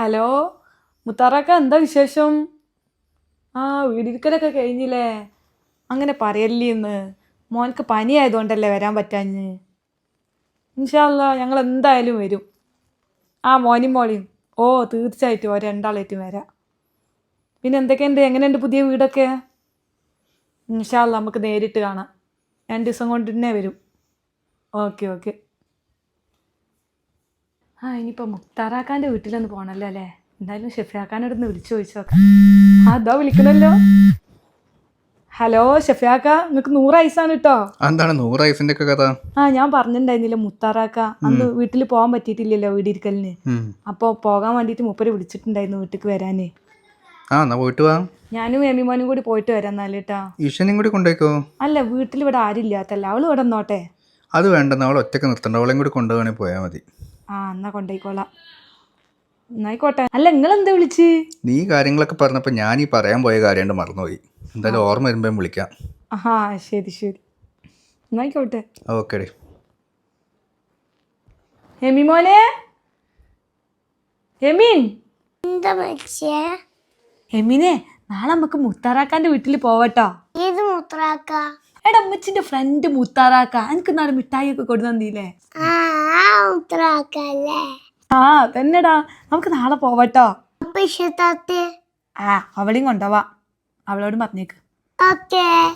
Hello മുത്താറാക്ക എന്താ വിശേഷം? ആ വീടിരിക്കലൊക്കെ കഴിഞ്ഞില്ലേ? അങ്ങനെ പറയല്ലേ ഇന്ന്. മോനക്ക് പനി ആയതുകൊണ്ടല്ലേ വരാൻ പറ്റാഞ്ഞ്. ഇൻഷാല്ല ഞങ്ങൾ എന്തായാലും വരും. ആ മോനും മോളിയും. ഓ തീർച്ചയായിട്ടും ഓ രണ്ടാളായിട്ടും വരാം. പിന്നെ എന്തൊക്കെയുണ്ട്? എങ്ങനെയുണ്ട് പുതിയ വീടൊക്കെ? ഇൻഷാല്ല നമുക്ക് നേരിട്ട് കാണാം. രണ്ട് ദിവസം കൊണ്ട് തന്നെ വരും. Okay okay. ആ ഇനിയിപ്പോൾ മുക്താറാക്കാന്റെ വീട്ടിലൊന്ന് പോകണമല്ലോ അല്ലേ? എന്തായാലും ഷെഫിയാക്കാനോടൊന്ന് വിളിച്ചു ചോദിച്ചു നോക്കാം. ആ അതോ വിളിക്കണല്ലോ. ഹലോ ഷെഫിയാക്ക നിങ്ങൾക്ക് നൂറ് ഐസാണ് കേട്ടോ എന്താണ് നൂറ് ഐസിന്റെ ഒക്കെ കഥ? ആ ഞാൻ പറഞ്ഞിട്ടുണ്ടായിരുന്നില്ല മുത്താറാക്ക അന്ന് വീട്ടിൽ പോകാൻ പറ്റിയിട്ടില്ലല്ലോ വീടിരിക്കലിന്. അപ്പോൾ പോകാൻ വേണ്ടിയിട്ട് മൂപ്പര് വിളിച്ചിട്ടുണ്ടായിരുന്നു വീട്ടിലേക്ക് വരാനേ. ആ എന്നാ പോയിട്ട് വാ. ഞാനും എമിമോനും കൂടി പോയിട്ട് വരാം എന്നാൽ കേട്ടാ ഈശനും കൂടി കൊണ്ടുപോയിക്കോ? അല്ല വീട്ടിൽ ഇവിടെ ആരും ഇല്ലാത്തല്ല? അവൾ ഇവിടെ നോട്ടെ അത് വേണ്ട അവൾ ഒറ്റയ്ക്ക് നിർത്തണ്ട. അവളെയും കൂടി കൊണ്ടുപോകണേ പോയാൽ മതി. ആ എന്നാ കൊണ്ടോയിക്കോളാം. എന്നായിക്കോട്ടെ. അല്ല നിങ്ങൾ എന്താ വിളിച്ച്? നീ കാര്യങ്ങളൊക്കെ പറഞ്ഞപ്പോൾ ഞാൻ ഈ പറയാൻ പോയ കാര്യം മറന്നുപോയി. എന്തായാലും ഓർമ്മ വരുമ്പോൾ വിളിക്കാം. ആ ശരി ശരി. എന്നായിക്കോട്ടെ. ഓക്കെ ഡേ എമി മോനെ? എമീൻ എന്താ മനുഷ്യ എമീനെ നാളെ നമുക്ക് മുത്താറാക്കാന്റെ വീട്ടിൽ പോവട്ടോ. ഏത് മുത്താറാക്ക? എടാ അമ്മച്ചിന്റെ ഫ്രണ്ട് മുത്താറാക്ക. എനിക്ക് നാളെ മിഠായി ഒക്കെ കൊടുത്തു തന്നില്ലേ ആ. ആ തന്നെടാ നമുക്ക് നാളെ പോവട്ടോ. അപ്പൊ ഇഷ്ടത്തെ ആ അവളെയും കൊണ്ടുപോവാ. അവളോട് പറഞ്ഞേക്ക്. ഓക്കേ.